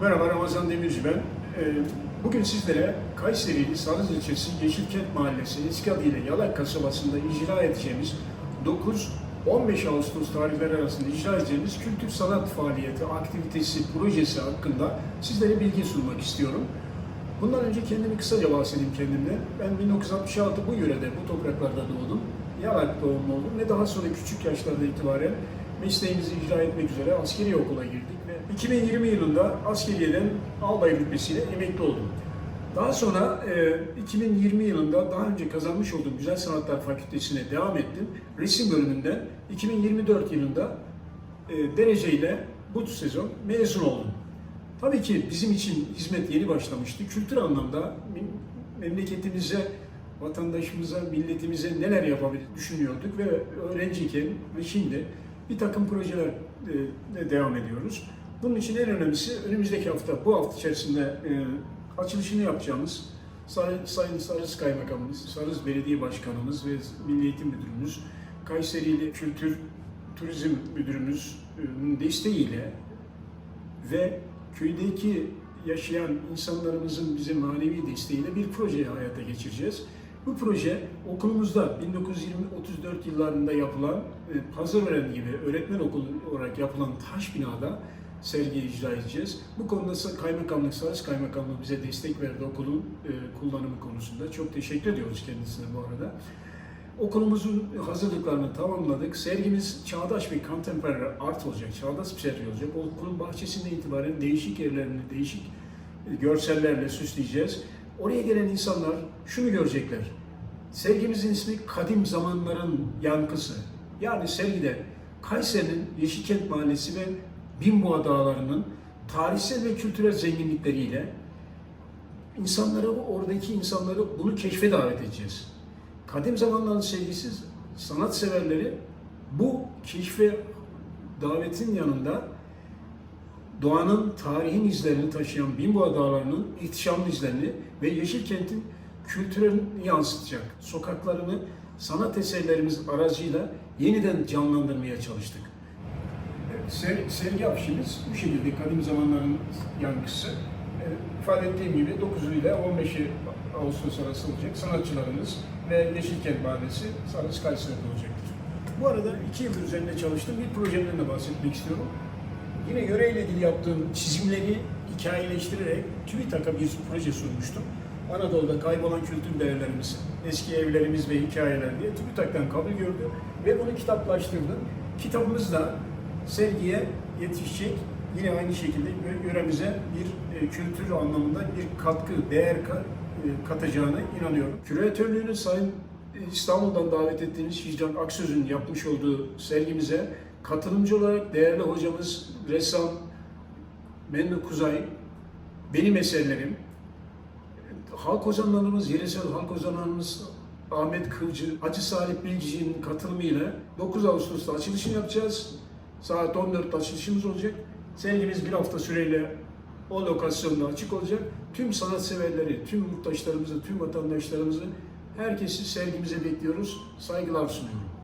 Merhaba Ramazan Demirci ben. Ee, Bugün sizlere Kayseri Sarız ilçesi Yeşilkent Mahallesi eski adıyla Yalak kasabasında icra edeceğimiz 9-15 Ağustos tarihleri arasında icra edeceğimiz kültür sanat faaliyeti, aktivitesi, projesi hakkında sizlere bilgi sunmak istiyorum. Bundan önce kendimi kısaca bahsedeyim kendimden. Ben 1966 bu yörede, bu topraklarda doğdum. Yalak doğumlu oldum ve daha sonra küçük yaşlarda itibaren mesleğimizi icra etmek üzere askeri okula girdik ve 2020 yılında askeriyeden albay rütbesiyle emekli oldum. Daha sonra e, 2020 yılında daha önce kazanmış olduğum Güzel Sanatlar Fakültesine devam ettim. Resim bölümünden 2024 yılında e, dereceyle bu sezon mezun oldum. Tabii ki bizim için hizmet yeni başlamıştı. Kültür anlamda mem- memleketimize, vatandaşımıza, milletimize neler yapabilir düşünüyorduk ve öğrenciyken ve şimdi bir takım projelerle devam ediyoruz. Bunun için en önemlisi önümüzdeki hafta, bu hafta içerisinde e, açılışını yapacağımız Say- Sayın Sarız Kaymakamımız, Sarız Belediye Başkanımız ve Milli Eğitim Müdürümüz, Kayserili Kültür Turizm Müdürümüzün desteğiyle ve köydeki yaşayan insanlarımızın bize manevi desteğiyle bir projeyi hayata geçireceğiz. Bu proje okulumuzda 1920-34 yıllarında yapılan e, Pazarören gibi öğretmen okulu olarak yapılan taş binada sergi icra edeceğiz. Bu konuda kaymakamlık, Sarız Kaymakamlığı bize destek verdi okulun e, kullanımı konusunda. Çok teşekkür ediyoruz kendisine bu arada. Okulumuzun hazırlıklarını tamamladık. Sergimiz çağdaş bir contemporary art olacak, çağdaş bir sergi olacak. Okulun bahçesinden itibaren değişik yerlerini, değişik e, görsellerle süsleyeceğiz. Oraya gelen insanlar şunu görecekler. Sergimizin ismi Kadim Zamanların Yankısı. Yani sergide Kayseri'nin Yeşilkent Mahallesi ve Binboğa Dağları'nın tarihsel ve kültürel zenginlikleriyle insanları, oradaki insanları bunu keşfe davet edeceğiz. Kadim zamanların sevgisi sanatseverleri bu keşfe davetin yanında doğanın, tarihin izlerini taşıyan Binboğa Dağları'nın ihtişamlı izlerini ve Yeşilkent'in kültürünü yansıtacak sokaklarını sanat eserlerimiz aracıyla yeniden canlandırmaya çalıştık. Ser, sergi afişimiz bu şekilde kadim zamanların yankısı. E, ifade ettiğim gibi 9 ile 15 Ağustos arası olacak. Sanatçılarımız ve Yeşilkent Mahallesi Sarıs Kayseri'de olacaktır. Bu arada iki yıldır üzerinde çalıştığım bir projemden de bahsetmek istiyorum. Yine yöreyle ilgili yaptığım çizimleri hikayeleştirerek TÜBİTAK'a bir proje sunmuştum. Anadolu'da kaybolan kültür değerlerimiz, eski evlerimiz ve hikayeler diye TÜBİTAK'tan kabul gördü ve bunu kitaplaştırdım. Kitabımız da sergiye yetişecek. Yine aynı şekilde yö- yöremize bir e, kültür anlamında bir katkı, değer e, katacağına inanıyorum. Küratörlüğünü Sayın İstanbul'dan davet ettiğimiz Hicran Aksöz'ün yapmış olduğu sergimize katılımcı olarak değerli hocamız ressam Memduh Kuzay, benim eserlerim, halk ozanlarımız, yeresel halk ozanlarımız Ahmet Kılcı, Hacı Salih Bilgici'nin katılımıyla 9 Ağustos'ta açılışını yapacağız. Saat 14'te açılışımız olacak. Sergimiz bir hafta süreyle o lokasyonda açık olacak. Tüm sanatseverleri, tüm yurttaşlarımızı, tüm vatandaşlarımızı herkesi sergimize bekliyoruz. Saygılar sunuyorum.